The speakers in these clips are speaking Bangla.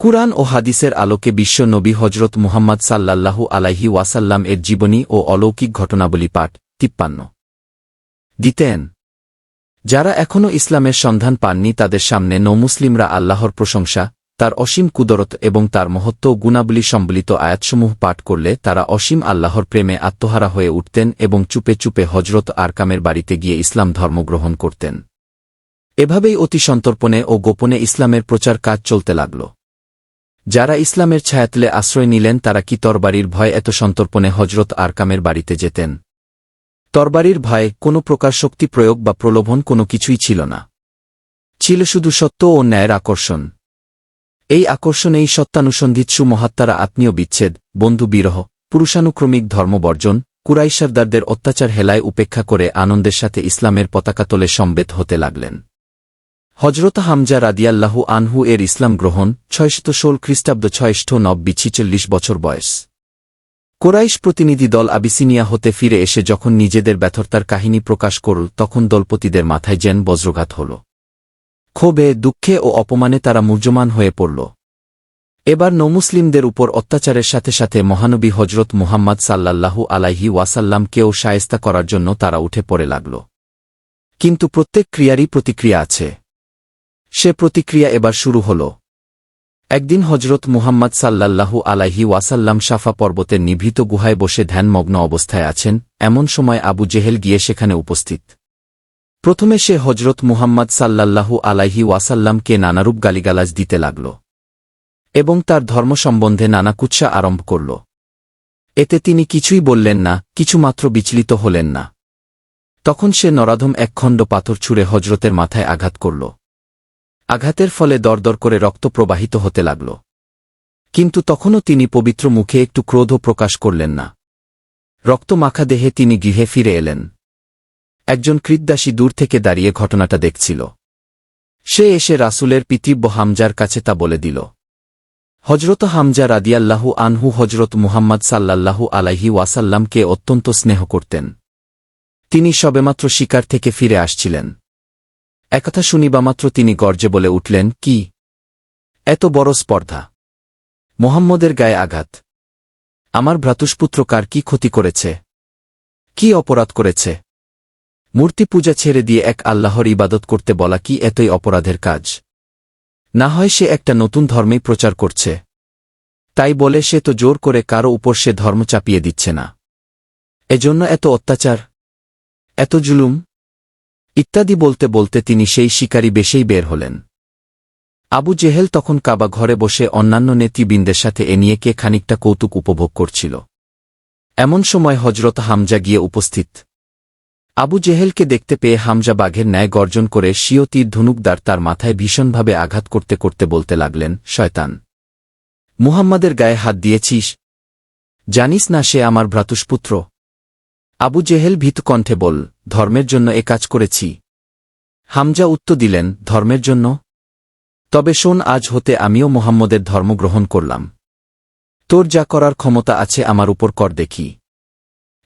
কুরআন ও হাদিসের আলোকে বিশ্ব নবী হজরত মুহাম্মদ সাল্লাল্লাহু আলাইহি ওয়াসাল্লাম এর জীবনী ও অলৌকিক ঘটনাবলী পাঠ তিপ্পান্ন। দিতেন যারা এখনও ইসলামের সন্ধান পাননি তাদের সামনে নৌমুসলিমরা আল্লাহর প্রশংসা, তার অসীম কুদরত এবং তার মহত্ব গুণাবলী সম্বলিত আয়াতসমূহ পাঠ করলে তারা অসীম আল্লাহর প্রেমে আত্মহারা হয়ে উঠতেন এবং চুপে চুপে হজরত আরকামের বাড়িতে গিয়ে ইসলাম ধর্ম গ্রহণ করতেন। এভাবেই অতি সন্তর্পণে ও গোপনে ইসলামের প্রচার কাজ চলতে লাগল। যারা ইসলামের ছায়াতলে আশ্রয় নিলেন, তারা কি তরবারির ভয় এত সন্তর্পণে হজরত আরকামের বাড়িতে যেতেন? তরবারির ভয়ে কোনো প্রকার শক্তি প্রয়োগ বা প্রলোভন কোনো কিছুই ছিল না। ছিল শুধু সত্য ও ন্যায়ের আকর্ষণ। এই আকর্ষণেই সত্যানুসন্ধিৎসু মহাত্মারা আত্মীয় বিচ্ছেদ, বন্ধু বিরহ, পুরুষানুক্রমিক ধর্মবর্জন কুরাই সর্দারদের অত্যাচার হেলায় উপেক্ষা করে আনন্দের সাথে ইসলামের পতাকা তোলে সম্বেত হতে লাগলেন। হজরত হামজা রাদিয়াল্লাহু আনহু এর ইসলাম গ্রহণ, ছয়শত ষোল খ্রিস্টাব্দ ছয়ষ্ঠ নব্বি ছিচল্লিশ বছর বয়স। কোরাইশ প্রতিনিধি দল আবিসিনিয়া হতে ফিরে এসে যখন নিজেদের ব্যথরতার কাহিনী প্রকাশ করল, তখন দলপতিদের মাথায় যেন বজ্রঘাত হল। ক্ষোভে, দুঃখে ও অপমানে তারা মূর্যমান হয়ে পড়ল। এবার নৌমুসলিমদের উপর অত্যাচারের সাথে সাথে মহানবী হজরত মুহাম্মদ সাল্লাল্লাহু আলাইহি ওয়াসাল্লামকেও সায়স্তা করার জন্য তারা উঠে পড়ে লাগল। কিন্তু প্রত্যেক ক্রিয়ারই প্রতিক্রিয়া আছে। সে প্রতিক্রিয়া এবার শুরু হল। একদিন হজরত মুহাম্মদ সাল্লাল্লাহু আলাইহি ওয়াসাল্লাম সাফা পর্বতের নিভৃত গুহায় বসে ধ্যানমগ্ন অবস্থায় আছেন, এমন সময় আবু জেহেল গিয়ে সেখানে উপস্থিত। প্রথমে সে হজরত মুহাম্মদ সাল্লাল্লাহু আলাইহি ওয়াসাল্লামকে নানারূপ গালিগালাজ দিতে লাগল এবং তার ধর্ম সম্বন্ধে নানা কুৎসা আরম্ভ করল। এতে তিনি কিছুই বললেন না, কিছুমাত্র বিচলিত হলেন না। তখন সে নরাধম একখণ্ড পাথর ছুঁড়ে হজরতের মাথায় আঘাত করল। আঘাতের ফলে দরদর করে রক্ত প্রবাহিত হতে লাগল। কিন্তু তখনও তিনি পবিত্র মুখে একটু ক্রোধ প্রকাশ করলেন না। রক্ত মাখা দেহে তিনি গৃহে ফিরে এলেন। একজন কৃদ্দাসী দূর থেকে দাঁড়িয়ে ঘটনাটা দেখছিল। সে এসে রাসুলের পিতৃব্য হামজার কাছে তা বলে দিল। হজরত হামজা রাদিয়াল্লাহু আনহু হজরত মুহাম্মদ সাল্লাল্লাহু আলাইহি ওয়াসাল্লামকে অত্যন্ত স্নেহ করতেন। তিনি সবেমাত্র শিকার থেকে ফিরে আসছিলেন। একথা শুনিবামাত্র তিনি গর্জে বলে উঠলেন, কি? এত বড় স্পর্ধা। মোহাম্মদের গায়ে আঘাত। আমার ভ্রাতুষ্পুত্র কার কি ক্ষতি করেছে? কি অপরাধ করেছে? মূর্তি পূজা ছেড়ে দিয়ে এক আল্লাহর ইবাদত করতে বলা কি এতই অপরাধের কাজ? না হয় সে একটা নতুন ধর্মেই প্রচার করছে। তাই বলে সে তো জোর করে কারও উপর সে ধর্ম চাপিয়ে দিচ্ছে না। এজন্য এত অত্যাচার, এত জুলুম ইত্যাদি বলতে বলতে তিনি সেই শিকারী বেশেই বের হলেন। আবু জেহেল তখন কাবা ঘরে বসে অন্যান্য নেতৃবৃন্দের সাথে এ নিয়ে কে খানিকটা কৌতুক উপভোগ করছিল। এমন সময় হজরত হামজা গিয়ে উপস্থিত। আবু জেহেলকে দেখতে পেয়ে হামজা বাঘের ন্যায় গর্জন করে স্বীয় তীর ধনুকদার তার মাথায় ভীষণভাবে আঘাত করতে করতে বলতে লাগলেন, শয়তান! মুহাম্মাদের গায়ে হাত দিয়েছিস? জানিস না সে আমার ভ্রাতুষ্পুত্র? আবু জেহেল ভীত কণ্ঠে বল, ধর্মের জন্য এ কাজ করেছি। হামজা উত্তর দিলেন, ধর্মের জন্য? তবে শোন, আজ হতে আমিও মোহাম্মদের ধর্ম গ্রহণ করলাম। তোর যা করার ক্ষমতা আছে আমার উপর কর দেখি।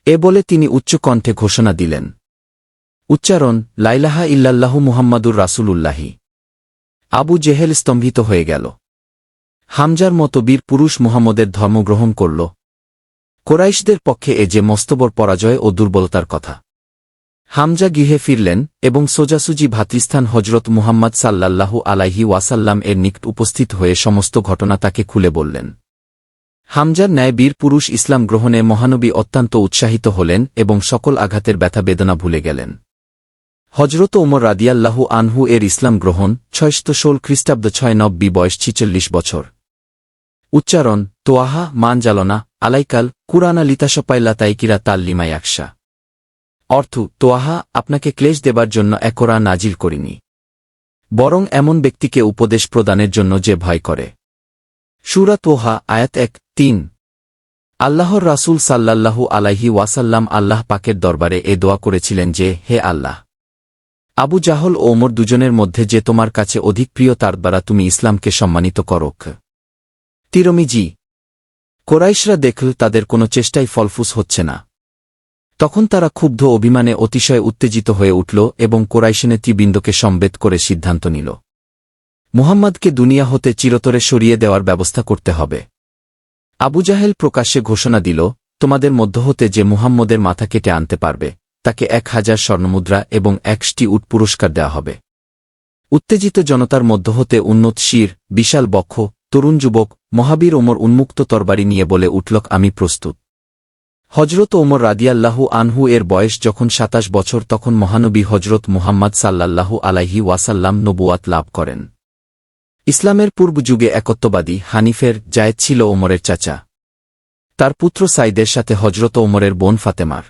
এ বলে তিনি উচ্চ কণ্ঠে ঘোষণা দিলেন। উচ্চারণ, লাইলাহা ইল্লাল্লাহু মুহাম্মাদুর রাসূলুল্লাহি। আবু জেহেল স্তম্ভিত হয়ে গেল। হামজার মতো বীর পুরুষ মুহাম্মদের ধর্ম গ্রহণ করল। কোরাইশদের পক্ষে এ যে মস্তবর পরাজয় ও দুর্বলতার কথা। হামজা গৃহে ফিরলেন এবং সোজাসুজি ভাতৃস্থান হজরত মুহাম্মদ সাল্লাল্লাহু আলাইহি ওয়াসাল্লাম এর নিকট উপস্থিত হয়ে সমস্ত ঘটনা তাকে খুলে বললেন। হামজার ন্যায় বীর পুরুষ ইসলাম গ্রহণে মহানবী অত্যন্ত উৎসাহিত হলেন এবং সকল আঘাতের ব্যথা বেদনা ভুলে গেলেন। হজরত ওমর রাদিয়াল্লাহু আনহু এর ইসলাম গ্রহণ ছয়শত ষোল খ্রিস্টাব্দ ছয় নব্বী বয়স ছিচল্লিশ বছর। উচ্চারণ তোয়াহা মান জালনা আলাইকাল কুরানা লিতাসপাইলা তাইকিরা তাল্লিমাই আকশা। অর্থ, তোয়াহা, আপনাকে ক্লেশ দেবার জন্য একরা নাজিল করিনি। বরং এমন ব্যক্তিকে উপদেশ প্রদানের জন্য যে ভয় করে। সুরা তোহা, আয়াত এক, তিন। আল্লাহর রাসূল সাল্লাল্লাহু আলাইহি ওয়াসাল্লাম আল্লাহ পাকের দরবারে এ দোয়া করেছিলেন যে, হে আল্লাহ! আবু জাহল ও ওমর দুজনের মধ্যে যে তোমার কাছে অধিক প্রিয় তার দ্বারা তুমি ইসলামকে সম্মানিত করক। তিরমিজি কোরাইশরা দেখল তাদের কোনো চেষ্টাই ফলফুস হচ্ছে না। তখন তারা ক্ষুব্ধ অভিমানে অতিশয় উত্তেজিত হয়ে উঠল এবং কোরাইশনে ত্রিবৃন্দকে সম্বেদ করে সিদ্ধান্ত নিল। মুহাম্মদকে দুনিয়া হতে চিরতরে সরিয়ে দেওয়ার ব্যবস্থা করতে হবে। আবু জাহেল প্রকাশ্যে ঘোষণা দিল, তোমাদের মধ্য হতে যে মুহাম্মদের মাথা কেটে আনতে পারবে, তাকে এক হাজার স্বর্ণমুদ্রা এবং একশটি উট পুরস্কার দেওয়া হবে। উত্তেজিত জনতার মধ্য হতে উন্নত শির, বিশাল বক্ষ তরুণ যুবক, মহাবীর ওমর উন্মুক্ত তরবারি নিয়ে বলে উঠলক আমি প্রস্তুত। হজরত ওমর রাদিয়াল্লাহু আনহু এর বয়স যখন সাতাশ বছর, তখন মহানবী হজরত মুহাম্মদ সাল্লাল্লাহু আলাইহি ওয়াসাল্লাম নবুয়াত লাভ করেন। ইসলামের পূর্ব যুগে একত্ববাদী হানিফের জায়েদ ছিল ওমরের চাচা। তার পুত্র সাইদের সাথে হজরত ওমরের বোন ফাতেমার।